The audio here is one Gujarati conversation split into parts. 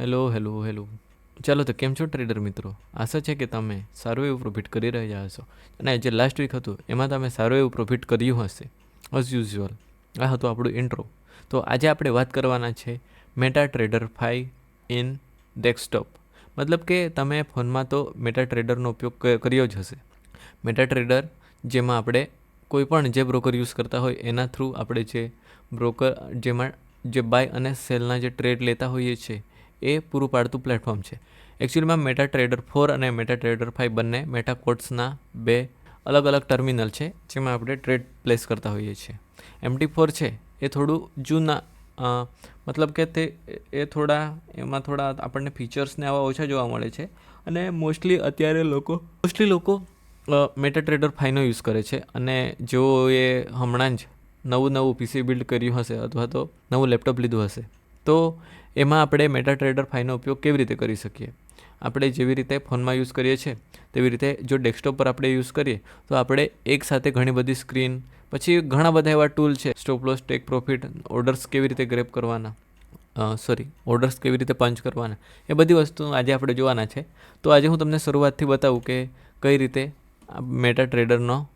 Hello hello hello. ચાલો તો કેમ છો ટ્રેડર મિત્રો? આશા છે કે તમે સારું એવું પ્રોફિટ કરી રહ્યા હશો. અને જે લાસ્ટ વીક હતું, એમાં તમે સારું એવું પ્રોફિટ કર્યું હશે એઝ યુઝ્યુઅલ આ હતું આપણું ઇન્ટ્રો તો આજે આપણે વાત કરવાના છે Meta Trader five in desktop મતલબ કે તમે ફોનમાં તો મેટા ટ્રેડરનો ઉપયોગ કર્યો જ હશે. મેટા ટ્રેડર જેમાં આપણે કોઈ પણ જે બ્રોકર યુઝ કરતા હોય, એના થ્રુ આપણે જે બ્રોકર જેમાં, જે બાય અને સેલના જે ટ્રેડ લેતા હોઈએ છીએ એ પૂરું પાડતું પ્લેટફોર્મ છે. એકચ્યુઅલીમાં મેટા ટ્રેડર ફોર અને મેટા ટ્રેડર ફાઇવ બંને મેટા કોડ્સના બે અલગ અલગ ટર્મિનલ છે, જેમાં આપણે ટ્રેડ પ્લેસ કરતા હોઈએ છીએ. એમટી ફોર છે, એ થોડું જૂના મતલબ કે તે, એ થોડા, એમાં થોડા આપણને ફીચર્સને આવા ઓછા જોવા મળે છે. અને મોસ્ટલી અત્યારે લોકો મોસ્ટલી લોકો મેટા ટ્રેડર ફાઈનો યુઝ કરે છે. અને જેઓએ હમણાં જ નવું નવું પીસી બિલ્ડ કર્યું હશે અથવા તો નવું લેપટોપ લીધું હશે, તો એમાં આપણે મેટા ટ્રેડર ફાઈનો ઉપયોગ કેવી રીતે કરી શકીએ? આપણે જેવી રીતે ફોનમાં યુઝ કરીએ છીએ, તેવી રીતે જો ડેસ્કટોપ પર આપણે યુઝ કરીએ, તો આપણે એક સાથે ઘણી બધી સ્ક્રીન, પછી ઘણા બધા એવા ટૂલ છે, stop loss, take profit, orders કેવી રીતે ગ્રેપ કરવાના સોરી, ઓર્ડર્સ કેવી રીતે પંચ કરવાના, એ બધી વસ્તુ આજે આપણે જોવાના છે. તો આજે હું તમને શરૂઆતથી બતાવું કે કઈ રીતે મેટા ટ્રેડરનો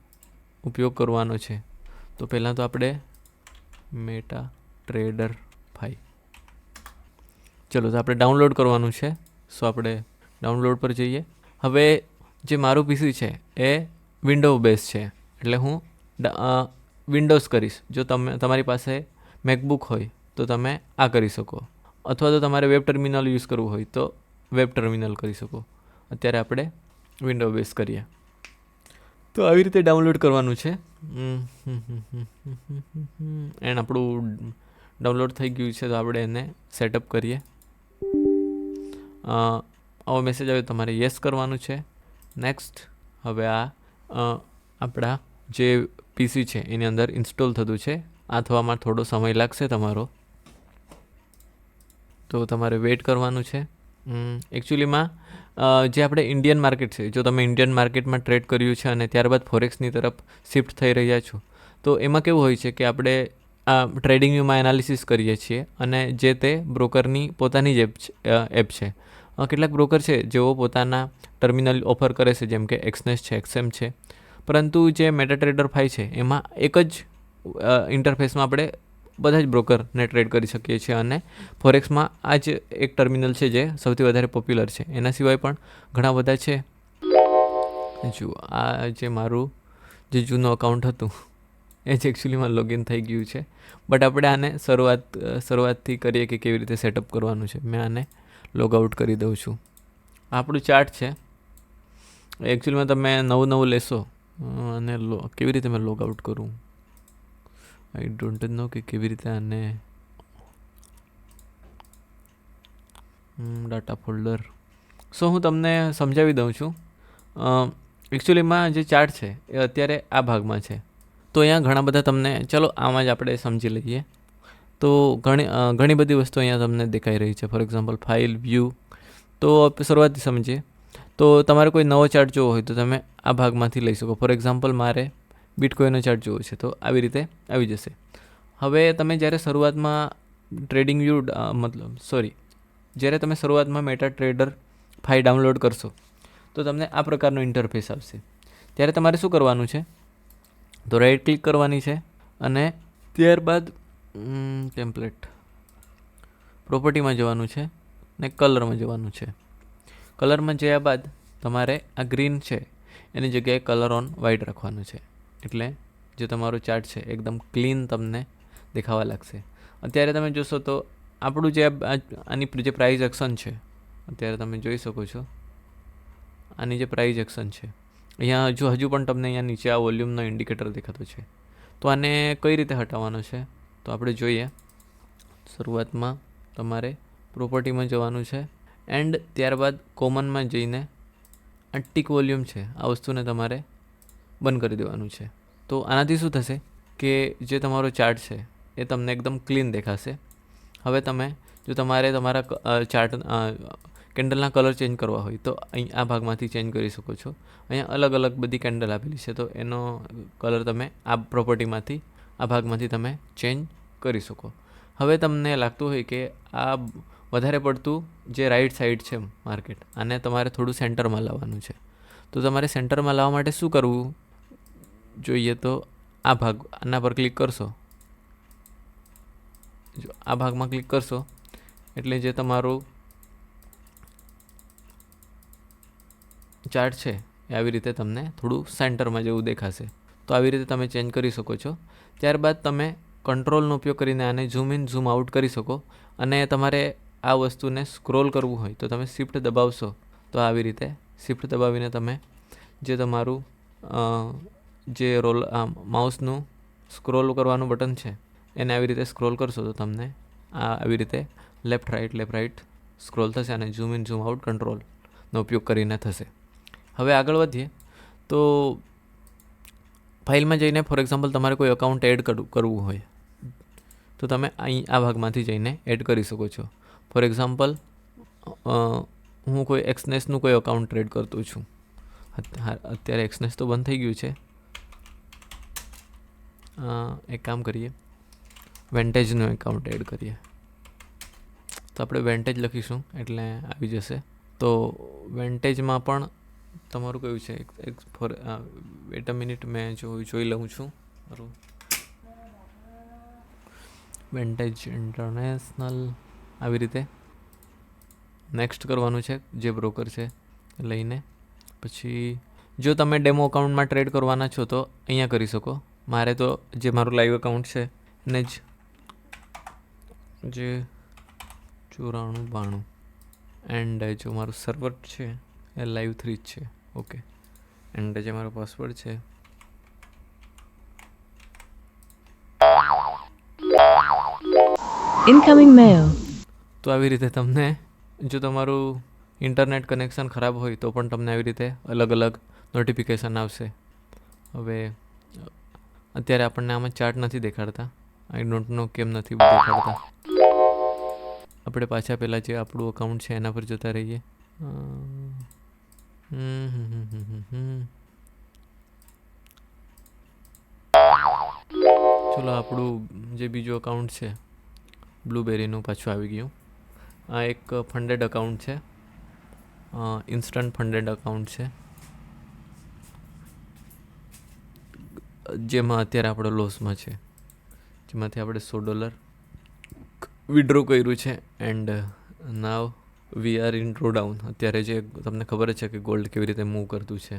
ઉપયોગ કરવાનો છે. તો પહેલાં તો આપણે મેટા ટ્રેડર ફાઈ ચલો, તો આપણે ડાઉનલોડ કરવાનું છે. સો આપણે ડાઉનલોડ પર જઈએ. હવે જે મારું પીસી છે, એ વિન્ડો બેઝ છે. એટલે હું વિન્ડોઝ કરીશ. જો તમે, તમારી પાસે મેકબુક હોય, તો તમે આ કરી શકો. અથવા તો તમારે વેબ ટર્મિનલ યુઝ કરવું હોય, તો વેબ ટર્મિનલ કરી શકો. અત્યારે આપણે વિન્ડો બેઝ કરીએ. તો આવી રીતે ડાઉનલોડ કરવાનું છે. એન્ડ આપણું ડાઉનલોડ થઈ ગયું છે, તો આપણે એને સેટઅપ કરીએ. આવો મેસેજ આવ્યો તમારે યસ કરવાનું છે. નેક્સ્ટ હવે આ આપણા જે પીસી છે, એની અંદર ઇન્સ્ટોલ થતું છે. આ થવામાં થોડો સમય લાગશે તમારો. તો તમારે વેઇટ કરવાનું છે. એકચ્યુઅલીમાં જે આપણે ઇન્ડિયન માર્કેટ છે, જો તમે ઇન્ડિયન માર્કેટમાં ટ્રેડ કર્યું છે અને ત્યારબાદ ફોરેક્સની તરફ શિફ્ટ થઈ રહ્યા છો, તો એમાં કેવું હોય છે કે આપણે આ ટ્રેડિંગ વ્યૂમાં એનાલિસિસ કરીએ છીએ અને જે તે બ્રોકરની પોતાની જ એપ એપ છે. કેટલાક બ્રોકર છે જેઓ પોતાના ટર્મિનલ ઓફર કરે છે, જેમ કે એક્સનેસ છે એક્સએમ છે. પરંતુ જે મેટા ટ્રેડર ફાઈ છે, એમાં એક જ ઇન્ટરફેસમાં આપણે બધા જ બ્રોકરને ટ્રેડ કરી શકીએ છીએ અને ફોરેક્સમાં આ જ એક ટર્મિનલ છે જે સૌથી વધારે પોપ્યુલર છે. એના સિવાય પણ ઘણા બધા છે. જુઓ, આ જે મારું જે જૂનું અકાઉન્ટ હતું એ જ એકચ્યુઅલીમાં લોગિન થઈ ગયું છે. બટ આપણે આને શરૂઆત, શરૂઆતથી કરીએ કે કેવી રીતે સેટઅપ કરવાનું છે, મેં આને લોગ આઉટ કરી દઉં છું. આપણું ચાર્ટ છે. એકચ્યુઅલીમાં તમે નવું નવું લેશો, અને કેવી રીતે મેં લોગ આઉટ કરું? આઈ ડોન્ટ નો કે કેવી રીતે આને ડાટા ફોલ્ડર સો હું તમને સમજાવી દઉં છું. એકચ્યુઅલીમાં જે ચાર્ટ છે, એ અત્યારે આ ભાગમાં છે. તો અહીંયા ઘણા બધા તમને, ચલો આમાં જ આપણે સમજી લઈએ. તો ઘણી ઘણી બધી વસ્તુ અહીંયા તમને દેખાઈ રહી છે. ફોર એક્ઝામ્પલ ફાઇલ વ્યૂ તો શરૂઆતથી સમજીએ. તો તમારે કોઈ નવો ચાર્ટ જોવો હોય તો તમે આ ભાગમાંથી લઈ શકો. ફોર એક્ઝામ્પલ મારે બિટકોઈનનો ચાર્ટ જોવો છે. તો આવી રીતે આવી જશે. હવે તમે જ્યારે શરૂઆતમાં ટ્રેડિંગ વ્યૂ મતલબ સોરી જ્યારે તમે શરૂઆતમાં મેટા ટ્રેડર ફાઇલ ડાઉનલોડ કરશો, તો તમને આ પ્રકારનો ઇન્ટરફેસ આવશે. ત્યારે તમારે શું કરવાનું છે? તો રાઈટ ક્લિક કરવાની છે અને ત્યારબાદ ટેમ્પલેટ પ્રોપર્ટીમાં જવાનું છે ને કલરમાં જવાનું છે. કલરમાં જયા બાદ તમારે આ ગ્રીન છે, એની જગ્યાએ કલર ઓન વ્હાઇટ રાખવાનું છે. એટલે જે તમારો ચાર્ટ છે, એકદમ ક્લીન તમને દેખાવા લાગશે. અત્યારે તમે જોશો તો આપણું જે આની જે પ્રાઇઝ એક્શન છે, અત્યારે તમે જોઈ શકો છો. આની જે પ્રાઇઝ એક્શન છે અહીંયા જો હજુ પણ તમને અહીંયા નીચે આ વોલ્યુમનો ઇન્ડિકેટર દેખાતો છે. તો આને કઈ રીતે હટાવવાનો છે? તો આપણે જોઈએ. શરૂઆતમાં તમારે પ્રોપર્ટીમાં જવાનું છે. એન્ડ ત્યારબાદ કોમનમાં જઈને આ ટીક વોલ્યુમ છે. આ વસ્તુને તમારે બંધ કરી દેવાનું છે. તો આનાથી શું થશે કે જે તમારો ચાર્ટ છે એ તમને એકદમ ક્લીન દેખાશે. હવે તમે જો તમારે તમારા ચાર્ટ કેન્ડલના કલર ચેન્જ કરવા હોય તો અહીં આ ભાગમાંથી ચેન્જ કરી શકો છો. અહીંયા અલગ અલગ બધી કેન્ડલ આપેલી છે તો એનો કલર તમે આ પ્રોપર્ટીમાંથી, આ ભાગમાંથી તમે ચેન્જ કરી શકો. હવે તમને લાગતું હોય કે આ વધારે પડતું જે રાઈટ સાઈડ છે માર્કેટ આને તમારે થોડું સેન્ટરમાં લાવવાનું છે. તો તમારે સેન્ટરમાં લાવવા માટે શું કરવું જોઈએ તો આ ભાગ, આના પર ક્લિક કરશો. જો આ ભાગમાં ક્લિક કરશો, એટલે જે તમારું ચાર્ટ છે, એ આવી રીતે તમને થોડું સેન્ટરમાં જેવું દેખાશે. તો આવી રીતે તમે ચેન્જ કરી શકો છો. ત્યારબાદ તમે કંટ્રોલનો ઉપયોગ કરીને આને ઝૂમ ઇન, ઝૂમ આઉટ કરી શકો અને તમારે આ વસ્તુને સ્ક્રોલ કરવું હોય તો તમે શિફ્ટ દબાવશો. તો આવી રીતે શિફ્ટ દબાવીને તમે જે તમારું જે રોલ માઉસનું સ્ક્રોલ કરવાનું બટન છે, એને આવી રીતે સ્ક્રોલ કરશો તો તમને આ આવી રીતે left, right, left right scroll થશે અને ઝૂમ ઇન, ઝૂમ આઉટ કંટ્રોલનો ઉપયોગ કરીને થશે. હવે આગળ વધીએ. તો ફાઇલમાં જઈને, ફોર એક્ઝામ્પલ, તમારે કોઈ અકાઉન્ટ એડ કરવું હોય, તો તમે અહીં આ ભાગમાંથી જઈને એડ કરી શકો છો. ફોર એક્ઝામ્પલ હું કોઈ એક્સનેસનું કોઈ અકાઉન્ટ ટ્રેડ કરતો છું. અત્યારે એક્સનેસ તો બંધ થઈ ગયું છે. એક કામ કરીએ. વેન્ટેજનું એકાઉન્ટ એડ કરીએ. તો આપણે વેન્ટેજ લખીશું, એટલે આવી જશે. તો વેન્ટેજમાં પણ તમારું કયું છે? એક- ફોર વેટ અ મિનિટ મેં જો, જોઈ લઉં છું. મારું વેન્ટેજ ઇન્ટરનેશનલ આવી રીતે. નેક્સ્ટ કરવાનું છે, જે બ્રોકર છે, લઈને. પછી, જો તમે ડેમો અકાઉન્ટમાં ટ્રેડ કરવાના છો, તો અહીંયા કરી શકો. મારે તો જે મારું લાઈવ અકાઉન્ટ છે, એને જ જે ચોરાણું, બાણું. એન્ડ જો મારું સર્વર છે એ લાઈવ થ્રી જ છે. ઓકે એન્ડ જે મારો પાસવર્ડ છે? ઇનકમિંગ મેલ તો આવી રીતે તમને જો તમારું ઇન્ટરનેટ કનેક્શન ખરાબ હોય તો પણ તમને આવી રીતે અલગ અલગ નોટિફિકેશન આવશે. હવે અત્યારે આપણને આમાં ચાર્ટ નથી દેખાડતા. આઈ ડોન્ટ નો કેમ નથી દેખાડતા. આપણે પાછા પહેલાં જે આપણું અકાઉન્ટ છે એના પર જતા રહીએ અમ, હમ હમ હમ હમ હમ હમ. ચલો, આપણું જે બીજું અકાઉન્ટ છે બ્લુબેરીનું પાછું આવી ગયું. આ એક ફંડેડ અકાઉન્ટ છે. ઇન્સ્ટન્ટ ફંડેડ અકાઉન્ટ છે. જેમાં અત્યારે આપણો લોસમાં છે. જેમાંથી આપણે સો ડોલર વિડ્રો કર્યું છે. And now we are in drawdown અત્યારે જે તમને ખબર જ છે કે ગોલ્ડ કેવી રીતે મૂવ કરતું છે.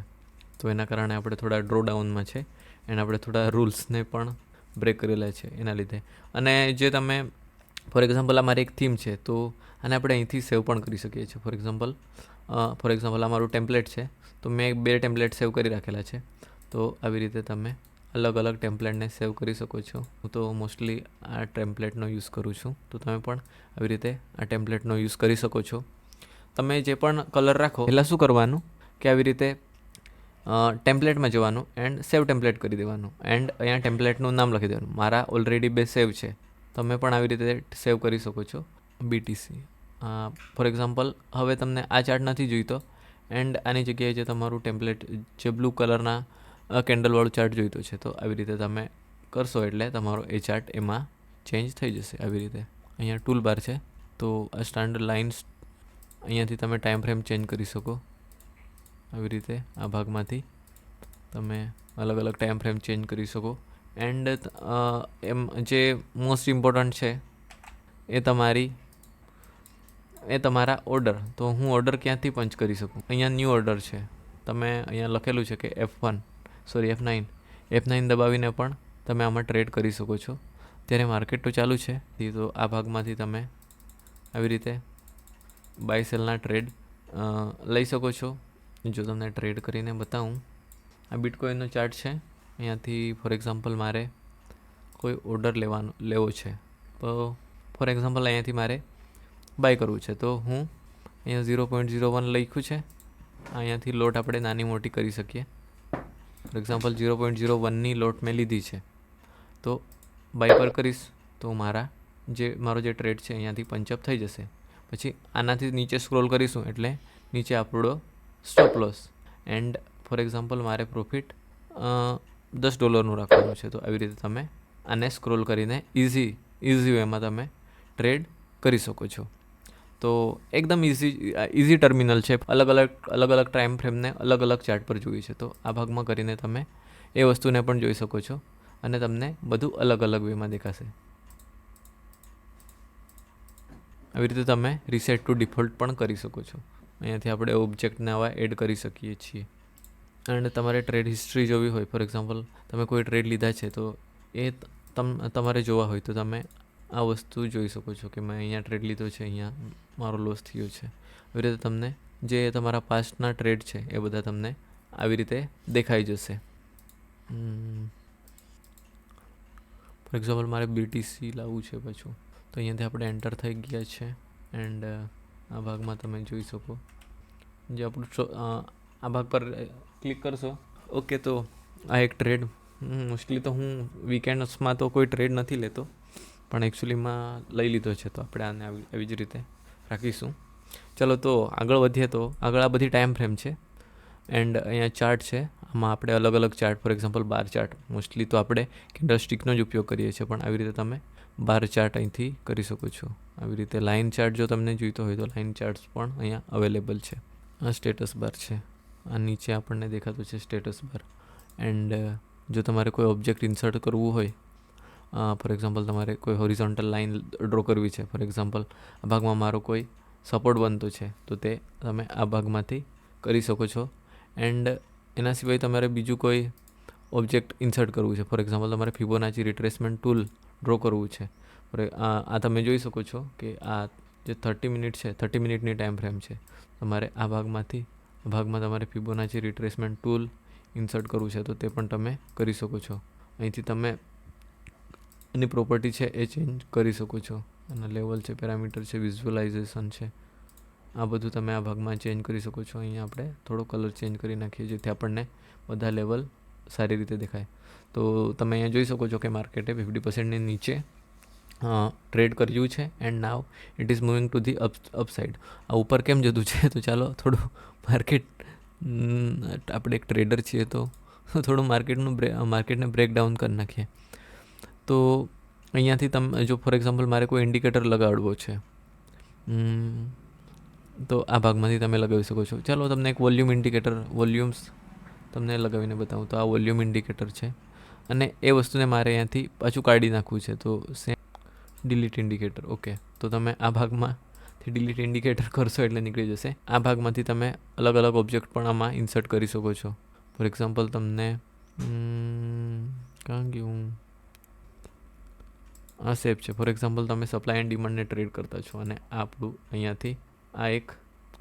તો એના કારણે આપણે થોડા ડ્રો ડાઉનમાં છે એન્ડ આપણે થોડા રૂલ્સને પણ બ્રેક કરેલા છે એના લીધે. અને જે તમે ફોર એક્ઝામ્પલ આ મારી એક થીમ છે, તો આને આપણે અહીંથી સેવ પણ કરી શકીએ છીએ. ફોર એક્ઝામ્પલ ફોર એક્ઝામ્પલ આ મારું ટેમ્પલેટ છે, તો મેં બે ટેમ્પલેટ સેવ કરી રાખેલા છે. તો આવી રીતે તમે અલગ અલગ ટેમ્પલેટને સેવ કરી શકો છો. હું તો મોસ્ટલી આ ટેમ્પલેટનો યુઝ કરું છું. તો તમે પણ આવી રીતે આ ટેમ્પલેટનો યુઝ કરી શકો છો. તમે જે પણ કલર રાખો, પહેલાં શું કરવાનું? કે આવી રીતે ટેમ્પલેટમાં જવાનું એન્ડ સેવ ટેમ્પલેટ કરી દેવાનું. એન્ડ અહીંયા ટેમ્પલેટનું નામ લખી દેવાનું. મારા ઓલરેડી બે સેવ છે. તમે પણ આવી રીતે સેવ કરી શકો છો. બીટીસી ફોર એક્ઝામ્પલ, હવે તમને આ ચાર્ટ નથી જોઈતો. એન્ડ આની જગ્યાએ જે તમારું ટેમ્પલેટ, જે બ્લુ કલરના કેન્ડલવાળું ચાર્ટ જોઈતો છે, તો આવી રીતે તમે કરશો એટલે તમારો એ ચાર્ટ એમાં ચેન્જ થઈ જશે આવી રીતે. અહીંયા ટૂલ બાર છે, તો આ સ્ટાન્ડર્ડ લાઇન્સ અહીંયાથી તમે ટાઈમ ફ્રેમ ચેન્જ કરી શકો. આવી રીતે આ ભાગમાંથી તમે અલગ અલગ ટાઈમ ફ્રેમ ચેન્જ કરી શકો. એન્ડ એમ જે મોસ્ટ ઇમ્પોર્ટન્ટ છે, એ તમારી, એ તમારા ઓર્ડર તો હું ઓર્ડર ક્યાંથી પંચ કરી શકું? અહીંયા ન્યૂ ઓર્ડર છે. તમે અહીંયા લખેલું છે કે F one sorry F nine F nine દબાવીને પણ તમે આમાં ટ્રેડ કરી શકો છો. ત્યારે માર્કેટ તો ચાલુ છે. તો આ ભાગમાંથી તમે આવી રીતે બાય સેલના ટ્રેડ લઈ શકો છો. જો તમને ટ્રેડ કરીને બતાવું. આ બિટકોઈનનો ચાર્ટ છે. અહીંયાથી ફોર એક્ઝામ્પલ મારે કોઈ ઓર્ડર લેવાનો, લેવો છે. તો ફોર એક્ઝામ્પલ અહીંયાથી મારે બાય કરવું છે. તો હું અહીંયા ઝીરો પોઈન્ટ ઝીરો વન લખ્યું છે. અહીંયાથી લોટ આપણે નાની મોટી કરી શકીએ. For example zero point zero વનની લોટ મેં લીધી છે. તો બાય પર કરીશ તો મારા જે, મારો જે ટ્રેડ છે અહીંયાથી પંચઅપ થઈ જશે. પછી આનાથી નીચે સ્ક્રોલ કરીશું એટલે નીચે આપણો stop loss and for example મારે પ્રોફિટ દસ ડોલરનું રાખવાનું છે. તો આવી રીતે તમે આને સ્ક્રોલ કરીને ઇઝી ઇઝી વેમાં તમે ટ્રેડ કરી શકો છો. તો એકદમ ઇઝી ઇઝી ટર્મિનલ છે. અલગ અલગ અલગ અલગ ટાઈમ ફ્રેમને અલગ અલગ ચાર્ટ પર જોઈ છે. તો આ ભાગમાં કરીને તમે એ વસ્તુને પણ જોઈ શકો છો અને તમને બધું અલગ અલગ વેમાં દેખાશે. આવી રીતે તમે રીસેટ ટુ ડિફોલ્ટ પણ કરી શકો છો. અહીંયાથી આપણે ઓબ્જેક્ટને આવા એડ કરી શકીએ છીએ. અને તમારે ટ્રેડ હિસ્ટ્રી જોવી હોય ફોર એક્ઝામ્પલ તમે કોઈ ટ્રેડ લીધા છે, તો એ તમ, તમારે જોવા હોય તો તમે આ વસ્તુ જોઈ શકો છો કે મેં અહીંયા ટ્રેડ લીધો છે, અહીંયા મારો લોસ થયો છે. આવી રીતે તમને જે તમારા પાસ્ટના ટ્રેડ છે, એ બધા તમને આવી રીતે દેખાઈ જશે. ફોર એક્ઝામ્પલ મારે બીટીસી લાવવું છે પાછું. તો અહીંયાથી આપણે એન્ટર થઈ ગયા છે એન્ડ આ ભાગમાં તમે જોઈ શકો. જે આપણું આ ભાગ પર ક્લિક કરશો. ઓકે તો આ એક ટ્રેડ મોસ્ટલી તો હું વીકેન્ડ્સમાં તો કોઈ ટ્રેડ નથી લેતો. પણ એકચ્યુઅલીમાં લઈ લીધો છે તો આપણે આને આવી એવી જ રીતે રાખીશું. ચલો તો આગળ વધીએ તો આગળ આ બધી ટાઈમ ફ્રેમ છે. એન્ડ અહીંયા ચાર્ટ છે. આમાં આપણે અલગ અલગ chart for example bar chart mostly તો આપણે કેન્ડલ સ્ટિકનો જ ઉપયોગ કરીએ છીએ, પણ આવી રીતે તમે બાર ચાર્ટ અહીંથી કરી શકો છો. આવી રીતે લાઇન ચાર્ટ જો તમને જોઈતો હોય તો લાઇન ચાર્ટ્સ પણ અહીંયા અવેલેબલ છે. આ સ્ટેટસ બાર છે. આ નીચે આપણને દેખાતું છે સ્ટેટસ બાર એન્ડ જો તમારે કોઈ ઓબ્જેક્ટ ઇન્સર્ટ કરવું હોય ફોર એક્ઝામ્પલ તમારે કોઈ હોરિઝોન્ટલ લાઇન ડ્રો કરવી છે, ફોર એક્ઝામ્પલ આ ભાગમાં મારો કોઈ સપોર્ટ બનતો છે, તો તે તમે આ ભાગમાંથી કરી શકો છો. એન્ડ એના સિવાય તમારે બીજું કોઈ ઓબ્જેક્ટ ઇન્સર્ટ કરવું છે, ફોર એક્ઝામ્પલ તમારે ફિબોનાચી રિટ્રેસમેન્ટ ટૂલ ડ્રો કરવું છે. આ તમે જોઈ શકો છો કે આ જે થર્ટી મિનિટ છે, થર્ટી મિનિટની ટાઈમ ફ્રેમ છે. તમારે આ ભાગમાંથી, આ ભાગમાં તમારે ફિબોનાચી રિટ્રેસમેન્ટ ટૂલ ઇન્સર્ટ કરવું છે, તો તે પણ તમે કરી શકો છો. અહીંથી તમે એની પ્રોપર્ટી છે, એ ચેન્જ કરી શકો છો. અને લેવલ છે પેરામીટર છે વિઝ્યુઅલાઇઝેશન છે. આ બધું તમે આ ભાગમાં ચેન્જ કરી શકો છો. અહીંયા આપણે થોડો કલર ચેન્જ કરી નાખીએ, જેથી આપણને બધા લેવલ સારી રીતે દેખાય. તો તમે અહીંયા જોઈ શકો છો કે માર્કેટે ફિફ્ટી પર્સન્ટની નીચે ટ્રેડ કર્યું છે and now it is moving to the up upside આ ઉપર કેમ જતું છે? તો ચાલો થોડું માર્કેટ આપણે એક ટ્રેડર છીએ તો થોડું માર્કેટનું બ્રે માર્કેટને બ્રેકડાઉન કરી નાખીએ. તો અહીંયાથી તમે, જો ફોર એક્ઝામ્પલ મારે કોઈ ઇન્ડિકેટર લગાડવો છે તો આ ભાગમાંથી તમે લગાવી શકો છો. ચાલો તમને એક વોલ્યુમ ઇન્ડિકેટર વોલ્યુમ્સ તમને લગાવીને બતાવું. તો આ વોલ્યુમ ઇન્ડિકેટર છે અને એ વસ્તુને મારે અહીંયાથી પાછું કાઢી નાખવું છે. તો સેમ ડિલીટ ઇન્ડિકેટર ઓકે તો તમે આ ભાગમાંથી ડિલીટ ઇન્ડિકેટર કરશો એટલે નીકળી જશે. આ ભાગમાંથી તમે અલગ અલગ ઓબ્જેક્ટ પણ આમાં ઇન્સર્ટ કરી શકો છો. ફોર એક્ઝામ્પલ તમને કાં ગયું? આ શેપ છે. ફોર એક્ઝામ્પલ તમે સપ્લાય એન્ડ ડિમાન્ડને ટ્રેડ કરતા છો અને આપણું અહીંયાથી આ એક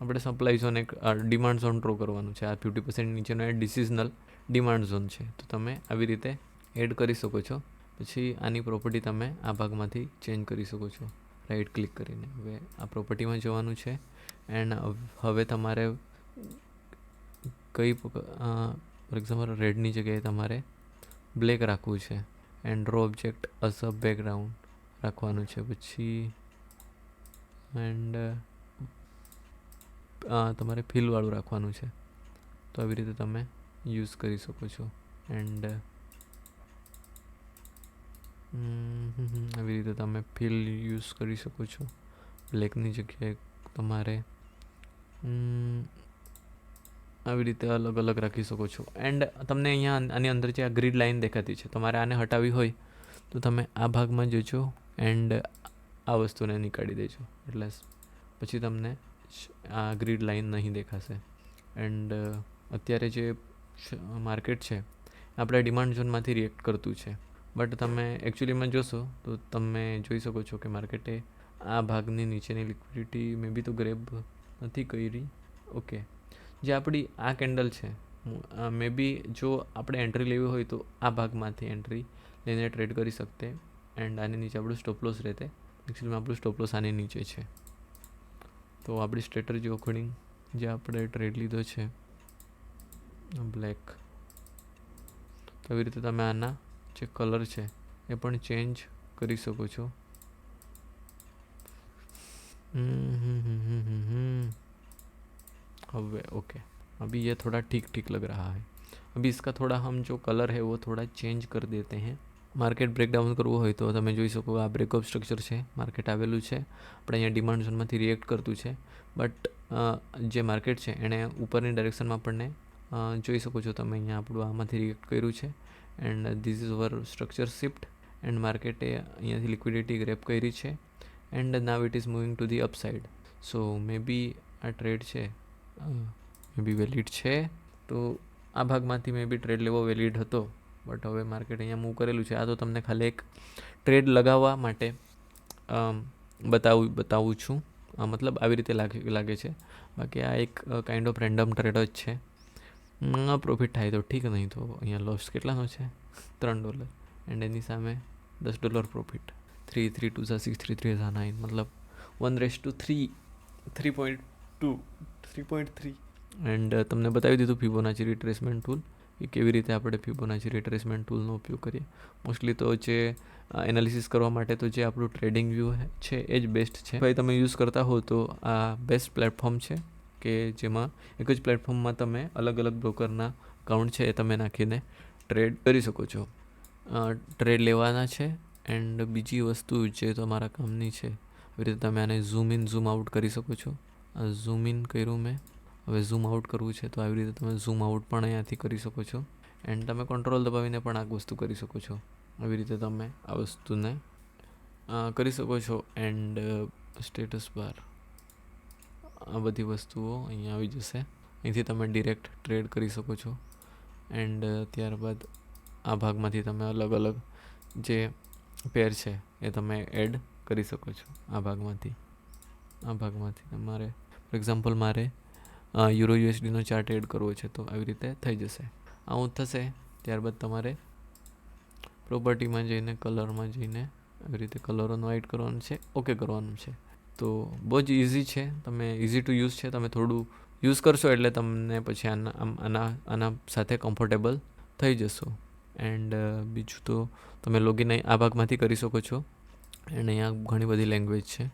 આપણે સપ્લાય ઝોન એક ડિમાન્ડ ઝોન ડ્રો કરવાનું છે. આ ફિફ્ટી પર્સન્ટ નીચેનો એ ડિસિઝનલ ડિમાન્ડ ઝોન છે. તો તમે આવી રીતે એડ કરી શકો છો. પછી આની પ્રોપર્ટી તમે આ ભાગમાંથી ચેન્જ કરી શકો છો. રાઈટ ક્લિક કરીને. હવે આ પ્રોપર્ટીમાં જવાનું છે. એન્ડ હવે તમારે કઈ ફોર એક્ઝામ્પલ રેડની જગ્યાએ તમારે બ્લેક રાખવું છે. And row object as a background રાખવાનું છે પછી એન્ડ તમારે ફિલવાળું રાખવાનું છે. તો આવી રીતે તમે યુઝ કરી શકો છો. એન્ડ આવી રીતે તમે ફિલ યુઝ કરી શકો છો. બ્લેકની જગ્યાએ તમારે આવી રીતે અલગ અલગ રાખી શકો છો. એન્ડ તમને અહીંયા આની અંદર જે આ ગ્રીડ લાઇન દેખાતી છે તમારે આને હટાવી હોય, તો તમે આ ભાગમાં જજો એન્ડ આ વસ્તુને નીકાળી દેજો. એટલે પછી તમને આ ગ્રીડ લાઇન નહીં દેખાશે. એન્ડ અત્યારે જે માર્કેટ છે, આપણે ડિમાન્ડ ઝોનમાંથી રિએક્ટ કરતું છે. બટ તમે એકચ્યુઅલીમાં જોશો, તો તમે જોઈ શકો છો કે માર્કેટે આ ભાગની નીચેની લિક્વિડિટી મે બી તો ગ્રેબ નથી કરી. ઓકે જે આપણી આ કેન્ડલ છે. મે બી જો આપણે એન્ટ્રી લેવી હોય તો આ ભાગમાંથી એન્ટ્રી લઈને ટ્રેડ કરી શકતે એન્ડ આની નીચે આપણું સ્ટોપલોસ રહેતે. એકચ્યુઅલીમાં આપણું સ્ટોપલોસ આની નીચે છે. તો આપણી સ્ટ્રેટર્જી અકોર્ડિંગ જે આપણે ટ્રેડ લીધો છે બ્લેક તો આવી રીતે તમે આના જે કલર છે એ પણ ચેન્જ કરી શકો છો. હવે ओके अभी ये थोड़ा ठीक ठीक लग रहा है अभी इसका थोड़ा हम जो कलर है वो थोड़ा चेंज कर देते हैं માર્કેટ બ્રેકડાઉન કરવું હોય તો તમે જોઈ શકો આ બ્રેકઅપ સ્ટ્રક્ચર છે માર્કેટ આવેલું છે આપણે અહીંયા ડિમાન્ડ ઝોનમાંથી રિએક્ટ કરતું છે બટ જે માર્કેટ છે એણે ઉપરની ડાયરેક્શનમાં આપણને અ, જોઈ શકો છો તમે અહીંયા આપણું આમાંથી રિએક્ટ કર્યું છે and this is our structure shift and માર્કેટે અહીંયાથી લિક્વિડિટી ગ્રેપ કરી છે and now it is moving to the upside so maybe આ ટ્રેડ છે મે બી વેલિડ છે. તો આ ભાગમાંથી મે બી ટ્રેડ લેવો વેલિડ હતો. બટ હવે માર્કેટ અહીંયા મૂવ કરેલું છે. આ તો તમને ખાલી એક ટ્રેડ લગાવવા માટે બતાવું બતાવું છું. મતલબ આવી રીતે લાગે લાગે છે. બાકી આ એક કાઇન્ડ ઓફ રેન્ડમ ટ્રેડ જ છે. પ્રોફિટ થાય તો ઠીક, નહીં તો અહીંયા લોસ કેટલાનો છે? ત્રણ ડોલર એન્ડ એની સામે દસ dollar profit three three two Jha six three three ઝા નાઇન મતલબ one race to three three point two three point three and તમને બતાવી દીધું ફિબોનાચી રિટ્રેસમેન્ટ ટૂલ કે કેવી રીતે આપણે ફિબોનાચી રિટ્રેસમેન્ટ ટૂલનો ઉપયોગ કરીએ? મોસ્ટલી તો જે એનાલિસિસ કરવા માટે તો જે આપણું ટ્રેડિંગ વ્યૂ છે, એ જ બેસ્ટ છે. ભાઈ, તમે યુઝ કરતા હો તો આ બેસ્ટ પ્લેટફોર્મ છે, કે જેમાં એક જ પ્લેટફોર્મમાં તમે અલગ અલગ બ્રોકરના અકાઉન્ટ છે એ તમે નાખીને ટ્રેડ કરી શકો છો. ટ્રેડ લેવાના છે એન્ડ બીજી વસ્તુ જે તમારા કામની છે, એવી રીતે તમે આને ઝૂમ ઇન ઝૂમ આઉટ કરી શકો છો. ઝૂમ ઇન કર્યું મેં. હવે ઝૂમ આઉટ કરવું છે તો આવી રીતે તમે ઝૂમ આઉટ પણ અહીંયાથી કરી શકો છો. એન્ડ તમે કંટ્રોલ દબાવીને પણ આ વસ્તુ કરી શકો છો. આવી રીતે તમે આ વસ્તુને કરી શકો છો. એન્ડ સ્ટેટસ બાર આ બધી વસ્તુઓ અહીંયા આવી જશે. અહીંથી તમે ડિરેક્ટ ટ્રેડ કરી શકો છો. એન્ડ ત્યારબાદ આ ભાગમાંથી તમે અલગ અલગ જે પેર છે એ તમે એડ કરી શકો છો. આ ભાગમાંથી. આ ભાગમાંથી તમારે ફોર એક્ઝામ્પલ મારે યુરો યુએસડીનો ચાર્ટ એડ કરવો છે, તો આવી રીતે થઈ જશે. આવું થશે, ત્યારબાદ તમારે પ્રોપર્ટીમાં જઈને કલરમાં જઈને આવી રીતે કલરોનો એડ કરવાનું છે ઓકે કરવાનું છે. તો બહુ જ ઇઝી છે, તમે ઇઝી ટુ યુઝ છે, તમે થોડું યુઝ કરશો એટલે તમને પછી આના, આમ, આના આના સાથે કમ્ફર્ટેબલ થઈ જશો. એન્ડ બીજું તો તમે લોગિન આ ભાગમાંથી કરી શકો છો. એન્ડ અહીંયા ઘણી બધી લેંગ્વેજ છે.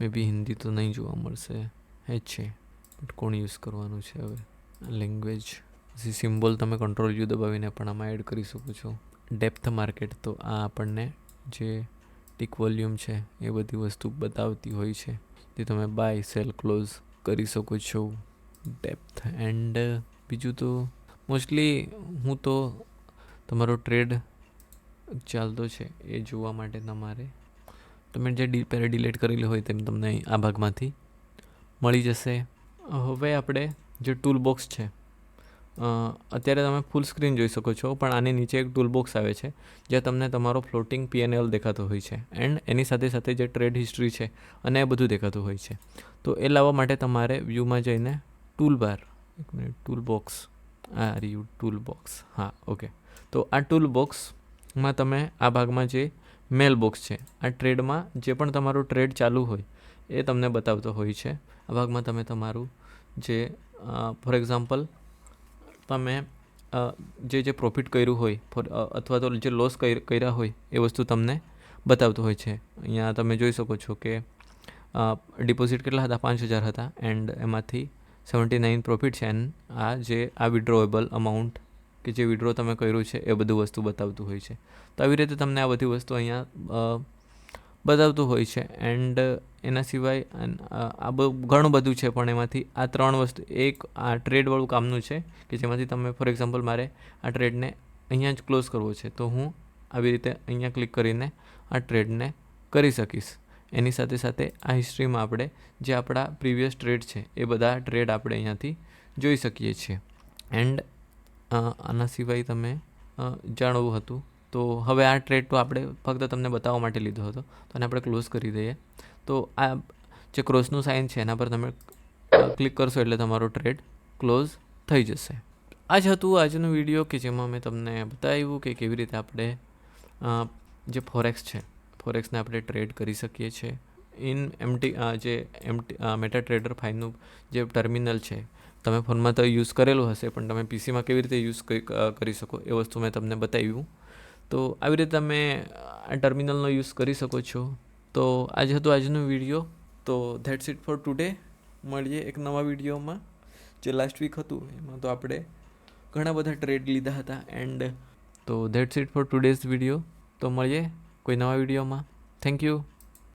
મે બી હિન્દી તો નહીં જોવા મળશે. જ છે. કોણ યુઝ કરવાનું છે હવે? લેંગ્વેજ પછી સિમ્બોલ તમે કંટ્રોલ યુ દબાવીને પણ આમાં એડ કરી શકો છો. ડેપ્થ માર્કેટ તો આ આપણને જે ટીક વોલ્યુમ છે એ બધી વસ્તુ બતાવતી હોય છે. જે તમે બાય સેલ ક્લોઝ કરી શકો છો. ડેપ્થ એન્ડ બીજું તો મોસ્ટલી હું તો તમારો ટ્રેડ ચાલતો છે એ જોવા માટે તમારે. તમે જે ડી પહેલાં ડિલેટ કરેલી હોય તેમ તમને આ ભાગમાંથી મળી જશે. હવે આપણે જે ટૂલ બોક્સ છે અત્યારે તમે ફૂલ સ્ક્રીન જોઈ શકો છો, પણ આની નીચે એક ટૂલ બોક્સ આવે છે, જ્યાં તમને તમારો ફ્લોટિંગ પીએનએલ દેખાતો હોય છે એન્ડ એની સાથે સાથે જે ટ્રેડ હિસ્ટ્રી છે, અને એ બધું દેખાતું હોય છે. તો એ લાવવા માટે તમારે વ્યૂમાં જઈને ટૂલ બાર એક મિનિટ ટૂલ બોક્સ આ રહ્યું ટૂલ બોક્સ હા ઓકે તો આ ટૂલ બોક્સમાં તમે આ ભાગમાં જે મેલ બોક્સ છે, આ ટ્રેડમાં જે પણ તમારું ટ્રેડ ચાલુ હોય એ તમને બતાવતો હોય છે. આ ભાગમાં તમે તમારું જે ફોર એક્ઝામ્પલ તમે જે જે પ્રોફિટ કર્યું હોય અથવા તો જે લોસ કર્યા હોય, એ વસ્તુ તમને બતાવતું હોય છે. અહીંયા તમે જોઈ શકો છો કે ડિપોઝિટ કેટલા હતા? પાંચ હજાર હતા. એન્ડ એમાંથી સેવન્ટી નાઇન પ્રોફિટ છે એન્ડ આ જે, આ વિડ્રોએબલ અમાઉન્ટ કે જે વિડ્રો તમે કર્યું છે, એ બધું વસ્તુ બતાવતું હોય છે. તો આવી રીતે તમને આ બધી વસ્તુ અહીંયા બતાવતું હોય છે. એન્ડ એના સિવાય આ ઘણું બધું છે, પણ એમાંથી આ ત્રણ વસ્તુ, એક આ ટ્રેડવાળું કામનું છે, કે જેમાંથી તમે ફોર એક્ઝામ્પલ મારે આ ટ્રેડને અહીંયા જ ક્લોઝ કરવો છે, તો હું આવી રીતે અહીંયા ક્લિક કરીને આ ટ્રેડને કરી શકીશ. એની સાથે સાથે આ હિસ્ટ્રીમાં આપણે જે આપણા પ્રીવિયસ ટ્રેડ છે, એ બધા ટ્રેડ આપણે અહીંયાથી જોઈ શકીએ છીએ. એન્ડ આના સિવાય તમે જાણવું હતું તો હવે આ ટ્રેડ તો આપણે ફક્ત તમને બતાવવા માટે લીધો હતો, તો આને આપણે ક્લોઝ કરી દઈએ. તો આ જે ક્રોસનું સાઇન છે, એના પર તમે ક્લિક કરશો એટલે તમારો ટ્રેડ ક્લોઝ થઈ જશે. આ જ હતું આજનો વીડિયો કે જેમાં મેં તમને બતાવ્યું કે કેવી રીતે આપણે જે ફોરેક્સ છે ફોરેક્સને આપણે ટ્રેડ કરી શકીએ છીએ. ઇન એમટી જે એમટી મેટા ટ્રેડર ફાઇનનું જે ટર્મિનલ છે, તમે ફોનમાં તો યુઝ કરેલું હશે, પણ તમે પીસીમાં કેવી રીતે યુઝ કરી શકો એ વસ્તુ મેં તમને બતાવ્યું. તો આવી રીતે તમે આ ટર્મિનલનો યુઝ કરી શકો છો. તો આજ હતું આજનો વીડિયો. તો ધેટ્સ ઇટ ફોર ટુડે મળીએ એક નવા વિડીયોમાં. જે લાસ્ટ વીક હતું, એમાં તો આપણે ઘણા બધા ટ્રેડ લીધા હતા એન્ડ તો that's it for today's video તો મળીએ કોઈ નવા વિડીયોમાં. Thank you